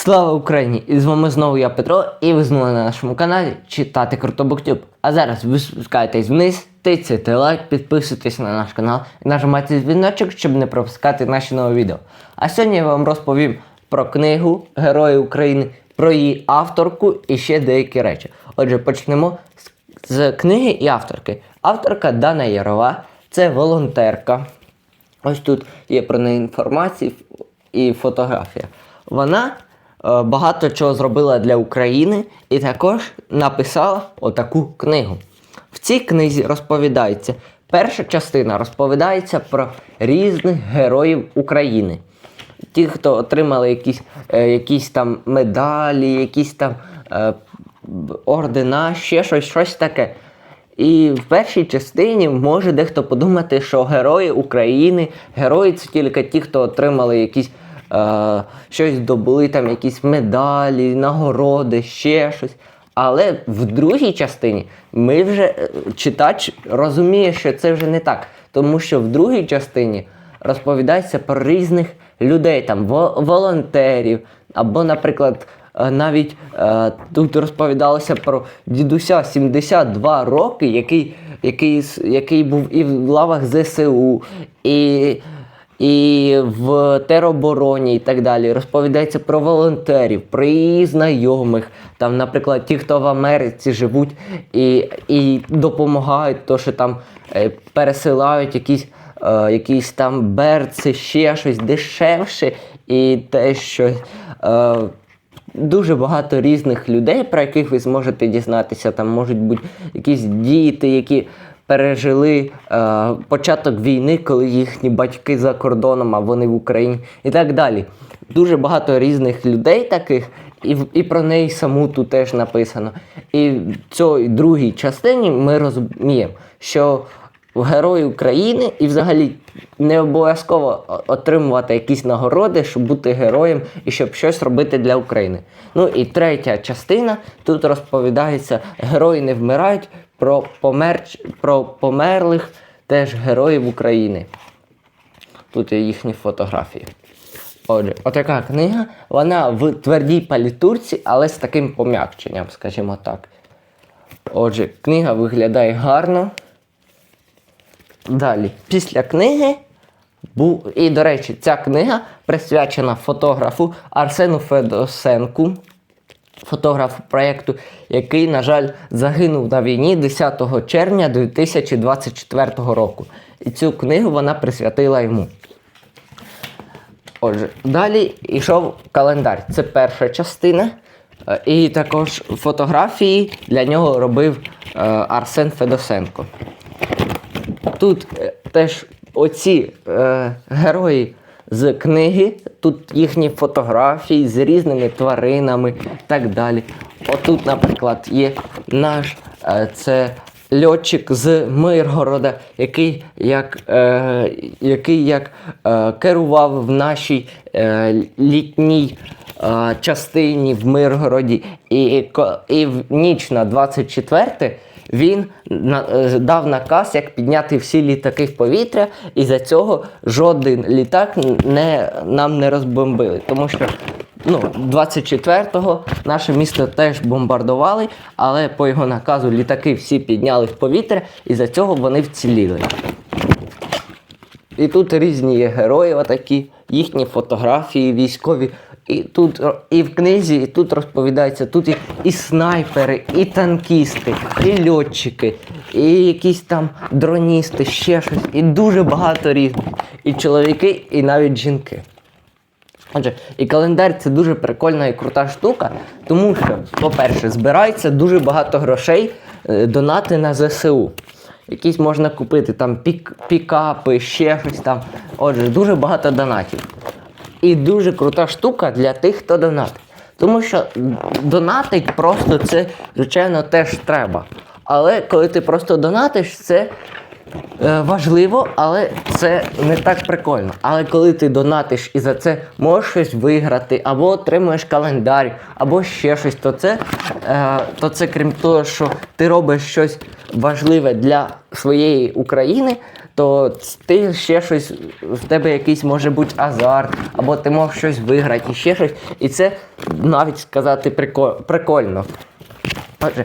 Слава Україні! І з вами знову я Петро, і ви знову на нашому каналі читати Круто Буктюб. А зараз ви спускаєтесь вниз, тицяйте лайк, підписуйтесь на наш канал і нажимайте дзвіночок, щоб не пропускати наші нові відео. А сьогодні я вам розповім про книгу Герої України, про її авторку і ще деякі речі. Отже, почнемо з, книги і авторки. Авторка Дана Ярова, це волонтерка. Ось тут є про неї інформація і фотографія. Вона багато чого зробила для України і також написала отаку книгу. В цій книзі розповідається, перша частина розповідається про різних героїв України. Ті, хто отримали якісь, е, якісь там медалі, якісь там е, ордена, ще щось, щось таке. І в першій частині може дехто подумати, що герої України, герої це тільки ті, хто отримали якісь е, щось здобули, там якісь медалі, нагороди, ще щось. Але в другій частині ми вже е, читач розуміє, що це вже не так. Тому що в другій частині розповідається про різних людей, там волонтерів, або, наприклад, е, навіть е, тут розповідалося про дідуся 72 роки, який, який, який був і в лавах ЗСУ, і, і в теробороні, і так далі. Розповідається про волонтерів, про її знайомих, там, наприклад, ті, хто в Америці живуть і, і допомагають, то що там е, пересилають якісь е, якісь там берці, ще щось дешевше, і те, що е, дуже багато різних людей, про яких ви зможете дізнатися. Там можуть бути якісь діти, які пережили е, початок війни, коли їхні батьки за кордоном, а вони в Україні, і так далі. Дуже багато різних людей таких. І, і про неї саму тут теж написано. І в цій другій частині ми розуміємо, що герої України і взагалі не обов'язково отримувати якісь нагороди, щоб бути героєм і щоб щось робити для України. Ну і третя частина тут розповідається: герої не вмирають про, помер... про померлих теж героїв України. Тут є їхні фотографії. Отже, отака книга, вона в твердій палітурці, але з таким пом'якченням, скажімо так. Отже, книга виглядає гарно. Далі, після книги був. І, до речі, ця книга присвячена фотографу Арсену Федосенку, фотографу проєкту, який, на жаль, загинув на війні 10 червня 2024 року. І цю книгу вона присвятила йому. Отже, далі йшов календар. Це перша частина. Е, І також фотографії для нього робив е, Арсен Федосенко. Тут е, теж оці герої з книги, тут їхні фотографії з різними тваринами і так далі. Отут, наприклад, є наш е, це льотчик з Миргорода, який як, е, який як е, керував в нашій е, літній е, частині в Миргороді. І, і в ніч на 24 він е, дав наказ, як підняти всі літаки в повітря, і за цього жоден літак не, нам не розбомбили. Тому що ну, 24-го наше місто теж бомбардували, але по його наказу літаки всі підняли в повітря, і за цього вони вціліли. І тут різні є герої, отакі, їхні фотографії військові. І тут і в книзі, і тут розповідається, тут і, і снайпери, і танкісти, і льотчики, і якісь там дроністи, ще щось. І дуже багато різних. І чоловіки, і навіть жінки. Отже, і календар це дуже прикольна і крута штука, тому що, по-перше, збирається дуже багато грошей е, донати на ЗСУ. Якісь можна купити там пік, пікапи, ще щось там. Отже, дуже багато донатів. І дуже крута штука для тих, хто донатить. Тому що донатить просто це, звичайно, теж треба. Але коли ти просто донатиш, це е, важливо, але це не так прикольно. Але коли ти донатиш і за це можеш щось виграти, або отримуєш календар, або ще щось, то це, е, то це крім того, що ти робиш щось важливе для своєї України, то ти ще щось, в тебе якийсь може бути азарт, або ти можеш щось виграти, і ще щось. І це навіть сказати прико- прикольно. Отже,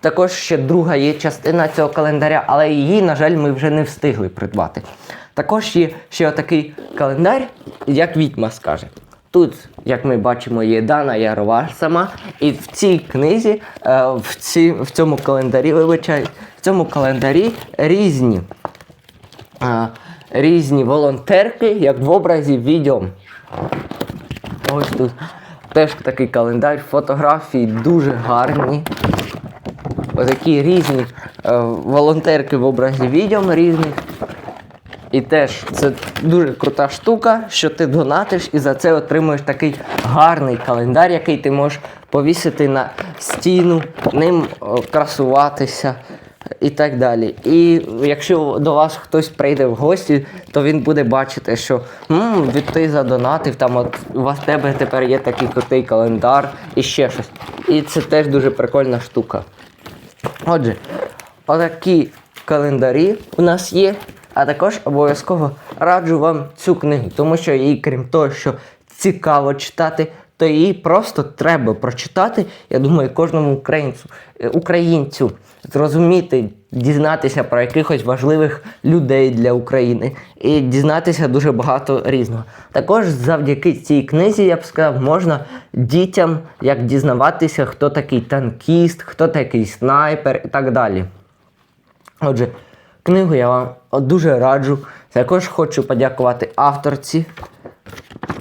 також ще друга є частина цього календаря, але її, на жаль, ми вже не встигли придбати. Також є ще отакий календар, як відьма скаже. Тут, як ми бачимо, є Дана Ярова сама, і в цій книзі, е, в, ці, в цьому календарі, вибачаю, в цьому календарі різні, різні волонтерки, як в образі відьом. Ось тут теж такий календар, фотографії дуже гарні. Отакі різні е, волонтерки в образі відьом різних. І теж це дуже крута штука, що ти донатиш і за це отримуєш такий гарний календар, який ти можеш повісити на стіну, ним о, красуватися і так далі. І якщо до вас хтось прийде в гості, то він буде бачити, що від ти задонатив, там от у вас в тебе тепер є такий крутий календар і ще щось. І це теж дуже прикольна штука. Отже, отакі календарі у нас є, а також обов'язково раджу вам цю книгу, тому що її, крім того, що цікаво читати, то її просто треба прочитати. Я думаю, кожному українцю, е, українцю зрозуміти, дізнатися про якихось важливих людей для України і дізнатися дуже багато різного. Також завдяки цій книзі, я б сказав, можна дітям як дізнаватися, хто такий танкіст, хто такий снайпер і так далі. Отже, книгу я вам дуже раджу. Також хочу подякувати авторці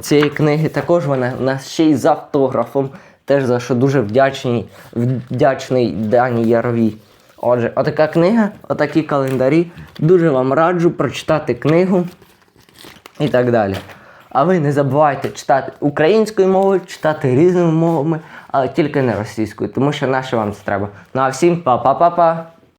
цієї книги. Також вона у нас ще й з автографом. Теж за що дуже вдячний, вдячний Дані Яровій. Отже, отака книга, отакі календарі. Дуже вам раджу прочитати книгу і так далі. А ви не забувайте читати українською мовою, читати різними мовами, але тільки не російською, тому що наше вам це треба. Ну а всім па-па-па-па!